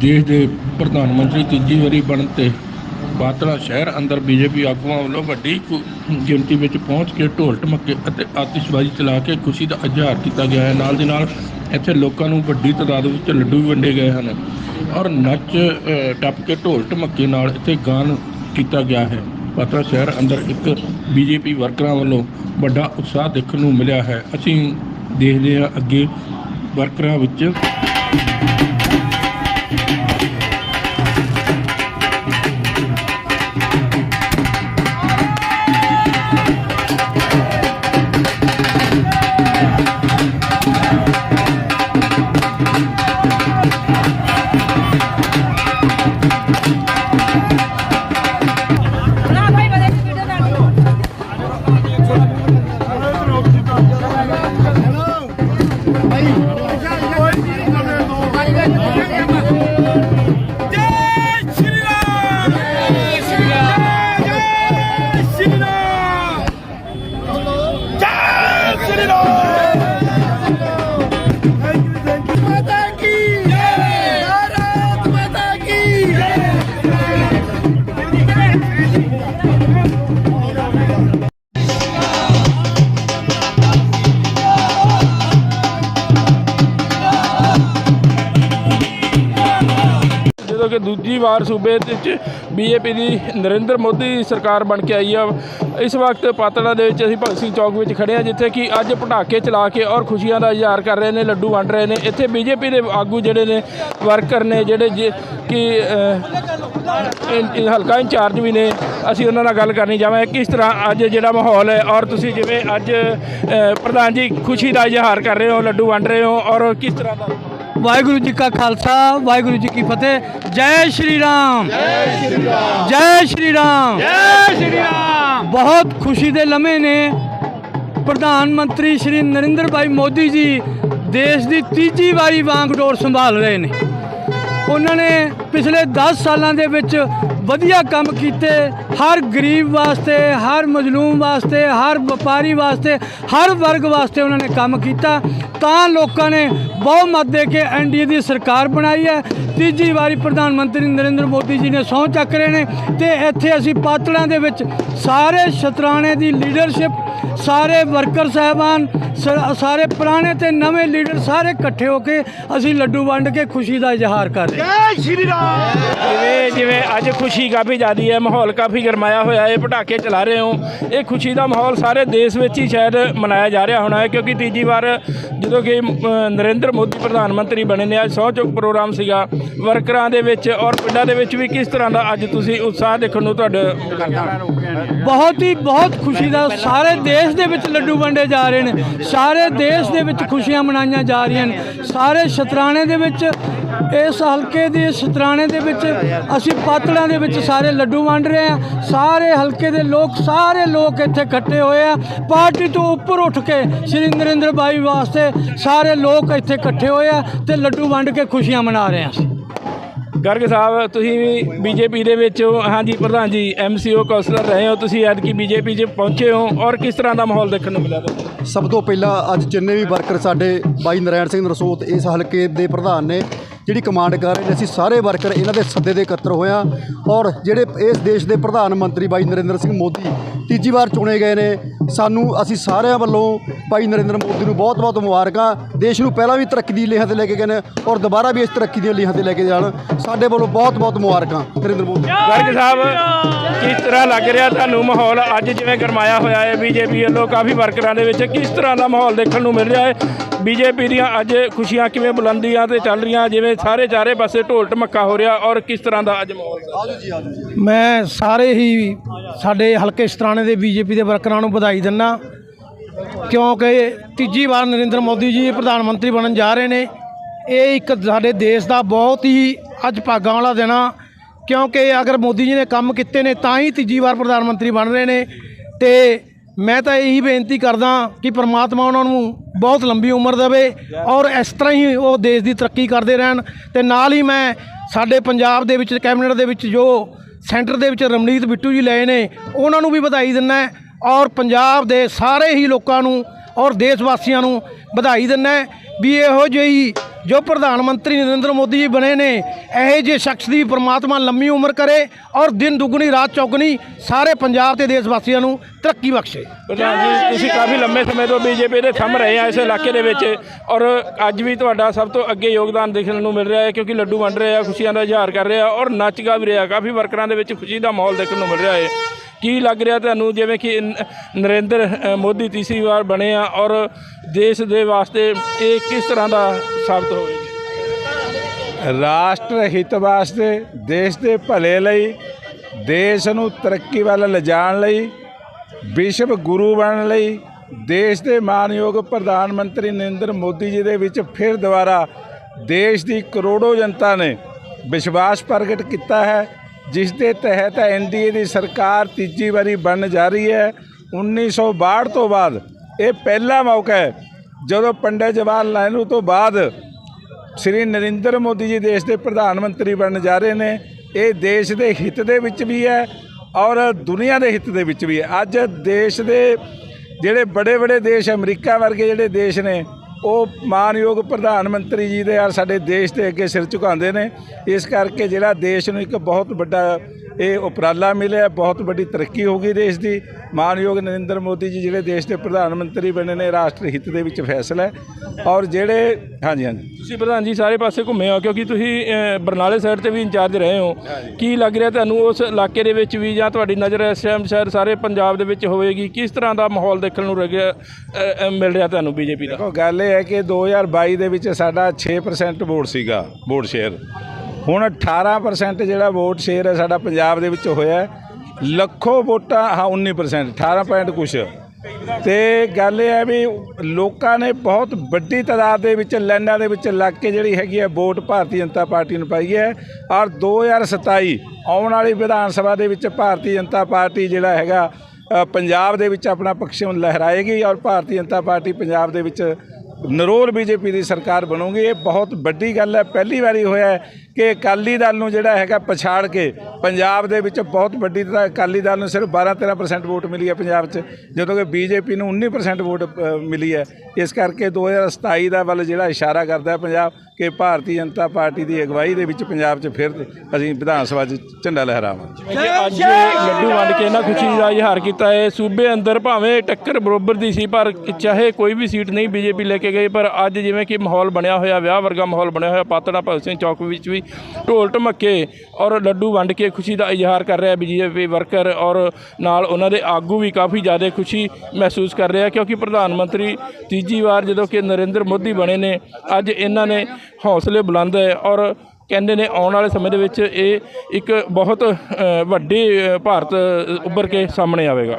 ਦੇਸ਼ ਦੇ ਪ੍ਰਧਾਨ ਮੰਤਰੀ ਤੀਜੀ ਵਾਰੀ ਬਣਨ ਤੇ ਬਾਤਲਾ ਸ਼ਹਿਰ ਅੰਦਰ ਬੀਜੇਪੀ ਆਗੂਆਂ ਵੱਲੋਂ ਵੱਡੀ ਗਿਣਤੀ ਵਿੱਚ ਪਹੁੰਚ ਕੇ ਢੋਲ ਢਮੱਕੇ ਅਤੇ ਆਤਿਸ਼ਬਾਜ਼ੀ ਚਲਾ ਕੇ ਖੁਸ਼ੀ ਦਾ ਇਜ਼ਹਾਰ ਕੀਤਾ ਗਿਆ ਹੈ। ਨਾਲ ਦੀ ਨਾਲ ਇੱਥੇ ਲੋਕਾਂ ਨੂੰ ਵੱਡੀ ਤਾਦਾਦ ਵਿੱਚ ਲੱਡੂ ਵੀ ਵੰਡੇ ਗਏ ਹਨ ਔਰ ਨੱਚ ਟੱਪ ਕੇ ਢੋਲ ਢਮੱਕੇ ਨਾਲ ਇੱਥੇ ਗਾਨ ਕੀਤਾ ਗਿਆ ਹੈ। ਪਾਤਰਾ ਸ਼ਹਿਰ ਅੰਦਰ ਇੱਕ ਬੀਜੇਪੀ ਵਰਕਰਾਂ ਵੱਲੋਂ ਵੱਡਾ ਉਤਸ਼ਾਹ ਦੇਖਣ ਨੂੰ ਮਿਲਿਆ ਹੈ। ਅਸੀਂ ਦੇਖਦੇ ਹਾਂ ਅੱਗੇ ਵਰਕਰਾਂ ਵਿੱਚ ਕਿ ਦੂਜੀ ਵਾਰ ਸੂਬੇ ਦੇ ਵਿੱਚ ਬੀਜੇਪੀ ਦੀ ਨਰਿੰਦਰ ਮੋਦੀ ਸਰਕਾਰ ਬਣ ਕੇ ਆਈ ਆ। ਇਸ ਵਕਤ ਪਾਤੜਾ ਦੇ ਵਿੱਚ ਅਸੀਂ ਭਗਤ ਸਿੰਘ ਚੌਕ ਵਿੱਚ ਖੜੇ ਆ, ਜਿੱਥੇ ਕਿ ਅੱਜ ਪਟਾਕੇ ਚਲਾ ਕੇ ਔਰ ਖੁਸ਼ੀਆਂ ਦਾ ਇਜ਼ਹਾਰ ਕਰ ਰਹੇ ਨੇ, ਲੱਡੂ ਵੰਡ ਰਹੇ ਨੇ। ਇੱਥੇ ਬੀਜੇਪੀ ਦੇ ਆਗੂ ਜਿਹੜੇ ਨੇ, ਵਰਕਰ ਨੇ, ਜਿਹੜੇ ਜੇ- ਕਿ ਹਲਕਾ ਇੰਚਾਰਜ ਵੀ ਨੇ। ਅਸੀਂ ਉਹਨਾਂ ਨਾਲ ਗੱਲ ਕਰਨੀ ਚਾਹਾਂਗੇ ਕਿਸ ਤਰ੍ਹਾਂ ਅੱਜ ਜਿਹੜਾ ਮਾਹੌਲ ਹੈ ਔਰ ਤੁਸੀਂ ਜਿਵੇਂ ਅੱਜ ਪ੍ਰਧਾਨ ਜੀ ਖੁਸ਼ੀ ਦਾ ਇਜ਼ਹਾਰ ਕਰ ਰਹੇ ਹੋ, ਲੱਡੂ ਵੰਡ ਰਹੇ ਹੋ ਔਰ ਕਿਸ ਤਰ੍ਹਾਂ ਦਾ ਵਾਹਿਗੁਰੂ ਜੀ ਕਾ ਖਾਲਸਾ ਵਾਹਿਗੁਰੂ ਜੀ ਕੀ ਫਤਿਹ। ਜੈ ਸ਼੍ਰੀ ਰਾਮ। ਜੈ ਸ਼੍ਰੀ ਰਾਮ। ਜੈ ਸ਼੍ਰੀ ਰਾਮ। ਜੈ ਸ਼੍ਰੀ ਰਾਮ। ਬਹੁਤ ਖੁਸ਼ੀ ਦੇ ਲਮਹੇ ਨੇ ਪ੍ਰਧਾਨ ਮੰਤਰੀ ਸ਼੍ਰੀ ਨਰਿੰਦਰ ਭਾਈ ਮੋਦੀ ਜੀ ਦੇਸ਼ ਦੀ ਤੀਜੀ ਵਾਰੀ ਵਾਂਗਡੋਰ ਸੰਭਾਲ ਰਹੇ ਨੇ। ਉਹਨਾਂ ਨੇ ਪਿਛਲੇ 10 ਸਾਲਾਂ ਦੇ ਵਿੱਚ ਵਧੀਆ ਕੰਮ ਕੀਤੇ, ਹਰ ਗਰੀਬ ਵਾਸਤੇ, ਹਰ ਮਜ਼ਲੂਮ ਵਾਸਤੇ, ਹਰ ਵਪਾਰੀ ਵਾਸਤੇ, ਹਰ ਵਰਗ ਵਾਸਤੇ ਉਹਨਾਂ ਨੇ ਕੰਮ ਕੀਤਾ। ਤਾਂ ਲੋਕਾਂ ਨੇ ਬਹੁਮਤ ਦੇ ਕੇ ਐਨਡੀਏ ਦੀ ਸਰਕਾਰ ਬਣਾਈ ਹੈ। ਤੀਜੀ ਵਾਰੀ ਪ੍ਰਧਾਨ ਮੰਤਰੀ ਨਰਿੰਦਰ ਮੋਦੀ ਜੀ ਨੇ ਸਹੁੰ ਚੱਕ ਰਹੇ ਨੇ ਤੇ ਇੱਥੇ ਅਸੀਂ ਪਾਤੜਾਂ ਦੇ ਵਿੱਚ ਸਾਰੇ ਸ਼ਤਰਾਣੇ ਦੀ ਲੀਡਰਸ਼ਿਪ, ਸਾਰੇ ਵਰਕਰ ਸਾਹਿਬਾਨ, ਸ- ਸਾਰੇ ਪੁਰਾਣੇ ਤੇ ਨਵੇਂ ਲੀਡਰ ਸਾਰੇ ਇਕੱਠੇ ਹੋ ਕੇ ਅਸੀਂ ਲੱਡੂ ਵੰਡ ਕੇ ਖੁਸ਼ੀ ਦਾ ਇਜ਼ਹਾਰ ਕਰ ਰਹੇ ਹਾਂ। ਜਿਵੇਂ ਜਿਵੇਂ ਅੱਜ ਖੁਸ਼ੀ ਕਾਫੀ ਜ਼ਿਆਦੀ ਹੈ, ਮਾਹੌਲ ਕਾਫੀ ਗਰਮਾਇਆ ਹੋਇਆ ਹੈ ਪਟਾਕੇ ਚਲਾ ਰਹੇ ਹੋ। ਇਹ ਖੁਸ਼ੀ ਦਾ ਮਾਹੌਲ ਸਾਰੇ ਦੇਸ਼ ਵਿੱਚ ਹੀ ਸ਼ਾਇਦ ਮਨਾਇਆ ਜਾ ਰਿਹਾ ਹੋਣਾ ਹੈ, ਕਿਉਂਕਿ ਤੀਜੀ ਵਾਰ ਜਦੋਂ ਕਿ ਨਰਿੰਦਰ ਮੋਦੀ ਪ੍ਰਧਾਨ ਮੰਤਰੀ ਬਣੇ ਨੇ, ਅੱਜ ਸਹੁੰ ਚੁੱਕ ਪ੍ਰੋਗਰਾਮ ਸੀਗਾ। ਵਰਕਰਾਂ ਦੇ ਵਿੱਚ ਔਰ ਪਿੰਡਾਂ ਦੇ ਵਿੱਚ ਵੀ ਕਿਸ ਤਰ੍ਹਾਂ ਦਾ ਅੱਜ ਤੁਸੀਂ ਉਤਸ਼ਾਹ ਦੇਖਣ ਨੂੰ ਤੁਹਾਡੇ ਬਹੁਤ ਹੀ, ਬਹੁਤ ਖੁਸ਼ੀ ਦਾ, ਸਾਰੇ ਦੇਸ਼ ਦੇ ਵਿੱਚ ਲੱਡੂ ਵੰਡੇ ਜਾ ਰਹੇ ਨੇ। ਸਾਰੇ ਦੇਸ਼ ਦੇ ਵਿੱਚ ਖੁਸ਼ੀਆਂ ਮਨਾਈਆਂ ਜਾ ਰਹੀਆਂ ਨੇ। ਸਾਰੇ ਸ਼ਤਰਾਣੇ ਦੇ ਵਿੱਚ ਇਸ ਹਲਕੇ ਦੇ ਸ਼ਤਰਾਣੇ ਦੇ ਵਿੱਚ ਅਸੀਂ ਪਾਤੜਾਂ ਦੇ ਵਿੱਚ ਸਾਰੇ ਲੱਡੂ ਵੰਡ ਰਹੇ ਆ ਸਾਰੇ ਹਲਕੇ ਦੇ ਲੋਕ ਸਾਰੇ ਲੋਕ ਇੱਥੇ ਇਕੱਠੇ ਹੋਏ ਆ। ਪਾਰਟੀ ਤੋਂ ਉੱਪਰ ਉੱਠ ਕੇ ਸ਼੍ਰੀ ਨਰਿੰਦਰ ਭਾਈ ਵਾਸਤੇ ਸਾਰੇ ਲੋਕ ਇੱਥੇ ਇਕੱਠੇ ਹੋਏ ਆ ਤੇ ਲੱਡੂ ਵੰਡ ਕੇ ਖੁਸ਼ੀਆਂ ਮਨਾ ਰਹੇ ਆ ਅਸੀਂ ਗਰਗ ਸਾਹਿਬ ਤੁਸੀਂ ਵੀ ਬੀਜੇਪੀ ਦੇ ਵਿੱਚ ਹੋ। ਹਾਂਜੀ ਪ੍ਰਧਾਨ ਜੀ ਐਮਸੀਓ ਕੌਂਸਲਰ ਰਹੇ ਹੋ। ਤੁਸੀਂ ਐਤਕੀ ਬੀਜੇਪੀ 'ਚ ਪਹੁੰਚੇ ਹੋ ਔਰ ਕਿਸ ਤਰ੍ਹਾਂ ਦਾ ਮਾਹੌਲ ਦੇਖਣ ਨੂੰ ਮਿਲਿਆ ਸਭ ਤੋਂ ਪਹਿਲਾਂ ਅੱਜ ਜਿੰਨੇ ਵੀ ਵਰਕਰ ਸਾਡੇ ਬਾਈ ਨਰਾਇਣ ਸਿੰਘ ਰਸੋਤ ਇਸ ਹਲਕੇ ਦੇ ਪ੍ਰਧਾਨ ਨੇ ਜਿਹੜੀ ਕਮਾਂਡ ਕਰ ਰਹੇ ਨੇ, ਅਸੀਂ ਸਾਰੇ ਵਰਕਰ ਇਹਨਾਂ ਦੇ ਸੱਦੇ ਦੇ ਇਕੱਤਰ ਹੋਇਆ ਔਰ ਜਿਹੜੇ ਇਸ ਦੇਸ਼ ਦੇ ਪ੍ਰਧਾਨ ਮੰਤਰੀ ਬਾਈ ਨਰਿੰਦਰ ਸਿੰਘ ਮੋਦੀ ਤੀਜੀ ਵਾਰ ਚੁਣੇ ਗਏ ਨੇ, ਸਾਨੂੰ ਅਸੀਂ ਸਾਰਿਆਂ ਵੱਲੋਂ ਭਾਈ ਨਰਿੰਦਰ ਮੋਦੀ ਨੂੰ ਬਹੁਤ-ਬਹੁਤ ਮੁਬਾਰਕਾਂ, ਦੇਸ਼ ਨੂੰ ਪਹਿਲਾਂ ਵੀ ਤਰੱਕੀ ਦੀ ਲੇਹਾਂ ਤੇ ਲੈ ਕੇ ਗਏ ਨੇ ਔਰ ਦੁਬਾਰਾ ਵੀ ਇਸ ਤਰੱਕੀ ਦੀਆਂ ਲੇਹਾਂ ਤੇ ਲੈ ਕੇ ਜਾਣ, ਸਾਡੇ ਵੱਲੋਂ ਬਹੁਤ-ਬਹੁਤ ਮੁਬਾਰਕਾਂ, ਨਰਿੰਦਰ ਮੋਦੀ। ਗਰਗ ਸਾਹਿਬ, ਕਿਸ ਤਰ੍ਹਾਂ ਲੱਗ ਰਿਹਾ ਤੁਹਾਨੂੰ ਮਾਹੌਲ? ਅੱਜ ਜਿਵੇਂ ਗਰਮਾਇਆ ਹੋਇਆ ਹੈ, ਬੀਜੇਪੀ ਵੱਲੋਂ ਕਾਫੀ ਵਰਕਰਾਂ ਦੇ ਵਿੱਚ ਕਿਸ ਤਰ੍ਹਾਂ ਦਾ ਮਾਹੌਲ ਦੇਖਣ ਨੂੰ ਮਿਲ ਰਿਹਾ ਹੈ? ਬੀਜੇਪੀ ਦੀਆਂ ਅੱਜ ਖੁਸ਼ੀਆਂ ਕਿਵੇਂ ਬੁਲੰਦੀਆਂ ਤੇ ਚੱਲ ਰਹੀਆਂ? ਜਿਵੇਂ ਸਾਰੇ ਚਾਰੇ ਪਾਸੇ ਢੋਲ ਢਮੱਕਾ ਹੋ ਰਿਹਾ ਔਰ ਕਿਸ ਤਰ੍ਹਾਂ ਦਾ ਅੱਜ ਮਾਹੌਲ? ਹੈ? ਮੈਂ ਸਾਰੇ ਹੀ ਸਾਡੇ ਹਲਕੇ ਸਤਰਾਣੇ ਦੇ ਬੀਜੇਪੀ ਦੇ ਵਰਕਰਾਂ ਨੂੰ ਵਧਾਈ ਦਿੰਦਾ। ਕਿਉਂਕਿ ਤੀਜੀ ਵਾਰ ਨਰਿੰਦਰ ਮੋਦੀ ਜੀ ਪ੍ਰਧਾਨ ਮੰਤਰੀ ਬਣਨ ਜਾ ਰਹੇ ਨੇ। ਇਹ ਇੱਕ ਸਾਡੇ ਦੇਸ਼ ਦਾ ਬਹੁਤ ਹੀ ਅੱਜ ਭਾਗਾਂ ਵਾਲਾ ਦਿਨ ਆ। ਕਿਉਂਕਿ ਅਗਰ ਮੋਦੀ ਜੀ ਨੇ ਕੰਮ ਕੀਤੇ ਨੇ ਤਾਂ ਹੀ ਤੀਜੀ ਵਾਰ ਪ੍ਰਧਾਨ ਮੰਤਰੀ ਬਣ ਰਹੇ ਨੇ। ਤੇ ਮੈਂ ਤਾਂ ਇਹੀ ਬੇਨਤੀ ਕਰਦਾ ਕਿ ਪ੍ਰਮਾਤਮਾ ਉਹਨਾਂ ਨੂੰ ਬਹੁਤ ਲੰਬੀ ਉਮਰ ਦੇਵੇ ਔਰ ਇਸ ਤਰ੍ਹਾਂ ਹੀ ਉਹ ਦੇਸ਼ ਦੀ ਤਰੱਕੀ ਕਰਦੇ ਰਹਿਣ ਤੇ ਨਾਲ ਹੀ ਮੈਂ ਸਾਡੇ ਪੰਜਾਬ ਦੇ ਵਿੱਚ, ਕੈਬਨਿਟ ਦੇ ਵਿੱਚ ਜੋ ਸੈਂਟਰ ਦੇ ਵਿੱਚ ਰਮਨੀਤ ਬਿੱਟੂ ਜੀ ਲਏ ਨੇ, ਉਹਨਾਂ ਨੂੰ ਵੀ ਵਧਾਈ ਦਿੰਦਾ ਔਰ ਪੰਜਾਬ ਦੇ ਸਾਰੇ ਹੀ ਲੋਕਾਂ ਨੂੰ ਔਰ ਦੇਸ਼ ਵਾਸੀਆਂ ਨੂੰ ਵਧਾਈ ਦਿੰਦਾ ਵੀ ਇਹੋ ਜਿਹੀ ਜੋ ਪ੍ਰਧਾਨ ਮੰਤਰੀ ਨਰਿੰਦਰ ਮੋਦੀ ਜੀ ਬਣੇ ਨੇ, ਇਹੋ ਜਿਹੇ ਸ਼ਖਸ ਦੀ ਪ੍ਰਮਾਤਮਾ ਲੰਮੀ ਉਮਰ ਕਰੇ ਔਰ ਦਿਨ ਦੁੱਗਣੀ, ਰਾਤ ਚੌਗਣੀ ਸਾਰੇ ਪੰਜਾਬ ਤੇ ਦੇਸ਼ ਵਾਸੀਆਂ ਨੂੰ ਤਰੱਕੀ ਬਖਸ਼ੇ। ਪ੍ਰਧਾਨ ਜੀ, ਤੁਸੀਂ ਕਾਫੀ ਲੰਮੇ ਸਮੇਂ ਤੋਂ ਬੀਜੇਪੀ ਦੇ ਥੰਮ ਰਹੇ ਆ ਇਸ ਇਲਾਕੇ ਦੇ ਵਿੱਚ ਔਰ ਅੱਜ ਵੀ ਤੁਹਾਡਾ ਸਭ ਤੋਂ ਅੱਗੇ ਯੋਗਦਾਨ ਦੇਖਣ ਨੂੰ ਮਿਲ ਰਿਹਾ ਹੈ ਕਿਉਂਕਿ ਲੱਡੂ ਵੰਡ ਰਹੇ ਆ, ਖੁਸ਼ੀਆਂ ਦਾ ਇਜ਼ਹਾਰ ਕਰ ਰਹੇ ਆ ਔਰ ਨੱਚ ਗਾ ਵੀ ਰਿਹਾ, ਕਾਫੀ ਵਰਕਰਾਂ ਦੇ ਵਿੱਚ ਖੁਸ਼ੀ ਦਾ ਮਾਹੌਲ ਦੇਖਣ ਨੂੰ ਮਿਲ ਰਿਹਾ ਹੈ। ਕੀ ਲੱਗ ਰਿਹਾ ਤੁਹਾਨੂੰ? ਜਿਵੇਂ ਕਿ ਨਰਿੰਦਰ ਮੋਦੀ ਤੀਸਰੀ ਵਾਰ ਬਣੇ ਆ ਔਰ ਦੇਸ਼ ਦੇ ਵਾਸਤੇ ਇਹ ਕਿਸ ਤਰ੍ਹਾਂ ਦਾ ਸਾਬਤ ਹੋਵੇਗੀ? ਰਾਸ਼ਟਰ ਹਿੱਤ ਵਾਸਤੇ ਦੇਸ਼ ਦੇ ਭਲੇ ਲਈ, ਦੇਸ਼ ਨੂੰ ਤਰੱਕੀ ਵੱਲ ਲਿਜਾਣ ਲਈ, ਵਿਸ਼ਵ ਗੁਰੂ ਬਣਨ ਲਈ, ਦੇਸ਼ ਦੇ ਮਾਨਯੋਗ ਪ੍ਰਧਾਨ ਮੰਤਰੀ ਨਰਿੰਦਰ ਮੋਦੀ ਜੀ ਦੇ ਵਿੱਚ ਫਿਰ ਦੁਬਾਰਾ ਦੇਸ਼ ਦੀ ਕਰੋੜੋ ਜਨਤਾ ਨੇ ਵਿਸ਼ਵਾਸ ਪ੍ਰਗਟ ਕੀਤਾ ਹੈ। ਜਿਸ ਦੇ ਤਹਿਤ ਐਨਡੀਏ ਦੀ ਸਰਕਾਰ ਤੀਜੀ ਵਾਰੀ ਬਣਨ ਜਾ ਰਹੀ ਹੈ 1962 ਤੋਂ ਬਾਅਦ ਇਹ ਪਹਿਲਾ ਮੌਕਾ ਹੈ। ਜਦੋਂ ਪੰਡਿਤ ਜਵਾਹਰ ਲਾਲ ਨਹਿਰੂ ਤੋਂ ਬਾਅਦ ਸ੍ਰੀ ਨਰਿੰਦਰ ਮੋਦੀ ਜੀ ਦੇਸ਼ ਦੇ ਪ੍ਰਧਾਨ ਮੰਤਰੀ ਬਣਨ ਜਾ ਰਹੇ ਨੇ, ਇਹ ਦੇਸ਼ ਦੇ ਹਿੱਤ ਦੇ ਵਿੱਚ ਵੀ ਹੈ ਔਰ ਦੁਨੀਆ ਦੇ ਹਿੱਤ ਦੇ ਵਿੱਚ ਵੀ ਹੈ। ਅੱਜ ਦੇਸ਼ ਦੇ ਜਿਹੜੇ ਬੜੇ ਬੜੇ ਦੇਸ਼ ਅਮਰੀਕਾ ਵਰਗੇ ਜਿਹੜੇ ਦੇਸ਼ ਨੇ ਉਹ ਮਾਨਯੋਗ ਪ੍ਰਧਾਨ ਮੰਤਰੀ ਜੀ ਦੇ ਔਰ ਸਾਡੇ ਦੇਸ਼ ਦੇ ਅੱਗੇ ਸਿਰ ਝੁਕਾਉਂਦੇ ਨੇ। ਇਸ ਕਰਕੇ ਜਿਹੜਾ ਦੇਸ਼ ਨੂੰ ਇੱਕ ਬਹੁਤ ਵੱਡਾ ਇਹ ਉਪਰਾਲਾ ਮਿਲਿਆ ਬਹੁਤ ਵੱਡੀ ਤਰੱਕੀ ਹੋ ਗਈ ਦੇਸ਼ ਦੀ। ਮਾਨਯੋਗ ਨਰਿੰਦਰ ਮੋਦੀ ਜੀ ਜਿਹੜੇ ਦੇਸ਼ ਦੇ ਪ੍ਰਧਾਨ ਮੰਤਰੀ ਬਣੇ ਨੇ ਰਾਸ਼ਟਰ ਹਿੱਤ ਦੇ ਵਿੱਚ ਫੈਸਲਾ ਹੈ। ਔਰ ਜਿਹੜੇ ਹਾਂਜੀ ਹਾਂਜੀ। ਤੁਸੀਂ ਪ੍ਰਧਾਨ ਜੀ ਸਾਰੇ ਪਾਸੇ ਘੁੰਮੇ ਹੋ ਕਿਉਂਕਿ ਤੁਸੀਂ ਬਰਨਾਲੇ ਸਾਈਡ ਤੇ ਵੀ ਇੰਚਾਰਜ ਰਹੇ ਹੋ। ਕੀ ਲੱਗ ਰਿਹਾ ਤੁਹਾਨੂੰ ਉਸ ਇਲਾਕੇ ਦੇ ਵਿੱਚ ਵੀ ਜਾਂ ਤੁਹਾਡੀ ਨਜ਼ਰ ਇਸ ਟਾਈਮ ਸ਼ਾਇਦ ਸਾਰੇ ਪੰਜਾਬ ਦੇ ਵਿੱਚ ਹੋਵੇਗੀ? ਕਿਸ ਤਰ੍ਹਾਂ ਦਾ ਮਾਹੌਲ ਦੇਖਣ ਨੂੰ ਮਿਲ ਰਿਹਾ ਤੁਹਾਨੂੰ ਬੀਜੇਪੀ ਦਾ? ਦੇਖੋ ਗੱਲ ਇਹ ਹੈ ਕਿ 2022 ਦੇ ਵਿੱਚ ਸਾਡਾ 6% ਵੋਟ ਸੀਗਾ ਵੋਟ ਸ਼ੇਅਰ। ਹੁਣ 18% ਜਿਹੜਾ ਵੋਟ ਸ਼ੇਅਰ ਹੈ ਸਾਡਾ ਪੰਜਾਬ ਦੇ ਵਿੱਚ ਹੋਇਆ ਹੈ। ਲੱਖੋਂ ਵੋਟਾਂ, ਹਾਂ 19% 18 ਪੁਆਇੰਟ ਕੁਛ। ਤੇ ਗੱਲ ਇਹ ਹੈ ਵੀ ਲੋਕਾਂ ਨੇ ਬਹੁਤ ਵੱਡੀ ਤਾਦਾਦ ਦੇ ਵਿੱਚ, ਲਾਈਨਾਂ ਦੇ ਵਿੱਚ ਲੱਗ ਕੇ ਜਿਹੜੀ ਹੈਗੀ ਹੈ ਵੋਟ ਭਾਰਤੀ ਜਨਤਾ ਪਾਰਟੀ ਨੂੰ ਪਾਈ ਹੈ। ਔਰ 2027 ਆਉਣ ਵਾਲੀ ਵਿਧਾਨ ਸਭਾ ਦੇ ਵਿੱਚ ਭਾਰਤੀ ਜਨਤਾ ਪਾਰਟੀ ਜਿਹੜਾ ਹੈਗਾ ਪੰਜਾਬ ਦੇ ਵਿੱਚ ਆਪਣਾ ਪਕਸ਼ ਲਹਿਰਾਏਗੀ ਔਰ ਭਾਰਤੀ ਜਨਤਾ ਪਾਰਟੀ ਪੰਜਾਬ ਦੇ ਵਿੱਚ ਨਰੋਲ ਬੀਜੇਪੀ ਦੀ ਸਰਕਾਰ ਬਣੂਗੀ। ਇਹ ਬਹੁਤ ਵੱਡੀ ਗੱਲ ਹੈ। ਪਹਿਲੀ ਵਾਰੀ ਹੋਇਆ ਕਿ ਅਕਾਲੀ ਦਲ ਨੂੰ ਜਿਹੜਾ ਹੈਗਾ ਪਛਾੜ ਕੇ ਪੰਜਾਬ ਦੇ ਵਿੱਚ ਬਹੁਤ ਵੱਡੀ ਤਰ੍ਹਾਂ ਅਕਾਲੀ ਦਲ ਨੂੰ ਸਿਰਫ 12-13% ਵੋਟ ਮਿਲੀ ਹੈ ਪੰਜਾਬ 'ਚ, ਜਦੋਂ ਕਿ ਬੀਜੇਪੀ ਨੂੰ 19% ਵੋਟ ਮਿਲੀ ਹੈ। ਇਸ ਕਰਕੇ 2027 ਦਾ ਵੱਲ ਜਿਹੜਾ ਇਸ਼ਾਰਾ ਕਰਦਾ ਹੈ ਪੰਜਾਬ ਕਿ ਭਾਰਤੀ ਜਨਤਾ ਪਾਰਟੀ ਦੀ ਅਗਵਾਈ ਦੇ ਵਿੱਚ ਪੰਜਾਬ 'ਚ ਫਿਰ ਅਸੀਂ ਵਿਧਾਨ ਸਭਾ 'ਚ ਝੰਡਾ ਲਹਿਰਾਵਾਂਗੇ। ਅੱਜ ਲੱਡੂ ਵੰਡ ਕੇ ਇਹਨਾਂ ਖੁਸ਼ੀ ਦਾ ਇਜ਼ਹਾਰ ਕੀਤਾ ਹੈ, ਸੂਬੇ ਅੰਦਰ ਭਾਵੇਂ ਟੱਕਰ ਬਰੋਬਰ ਦੀ ਸੀ, ਪਰ ਚਾਹੇ ਕੋਈ ਵੀ ਸੀਟ ਨਹੀਂ ਬੀਜੇਪੀ ਲੈ ਕੇ ਗਈ, ਪਰ ਅੱਜ ਜਿਵੇਂ ਕਿ ਮਾਹੌਲ ਬਣਿਆ ਹੋਇਆ, ਵਿਆਹ ਵਰਗਾ ਮਾਹੌਲ ਬਣਿਆ ਹੋਇਆ, ਪਾਤੜਾ ਭਗਤ ਸਿੰਘ ਚੌਕ ਵਿੱਚ ਵੀ ਢੋਲ ਢਮੱਕੇ ਔਰ ਲੱਡੂ ਵੰਡ ਕੇ ਖੁਸ਼ੀ ਦਾ ਇਜ਼ਹਾਰ ਕਰ ਰਿਹਾ ਬੀਜੇਪੀ ਵਰਕਰ ਔਰ ਨਾਲ ਉਹਨਾਂ ਦੇ ਆਗੂ ਵੀ ਕਾਫੀ ਜ਼ਿਆਦਾ ਖੁਸ਼ੀ ਮਹਿਸੂਸ ਕਰ ਰਿਹਾ ਕਿਉਂਕਿ ਪ੍ਰਧਾਨ ਮੰਤਰੀ ਤੀਜੀ ਵਾਰ ਜਦੋਂ ਕਿ ਨਰਿੰਦਰ ਮੋਦੀ ਬਣੇ ਨੇ ਅੱਜ ਇਹਨਾਂ ਨੇ ਹੌਸਲੇ ਬੁਲੰਦ ਹੈ ਔਰ ਕਹਿੰਦੇ ਨੇ ਆਉਣ ਵਾਲੇ ਸਮੇਂ ਦੇ ਵਿੱਚ ਇਹ ਇੱਕ ਬਹੁਤ ਅ, ਵੱਡੇ ਭਾਰਤ ਉੱਭਰ ਕੇ ਸਾਹਮਣੇ ਆਵੇਗਾ।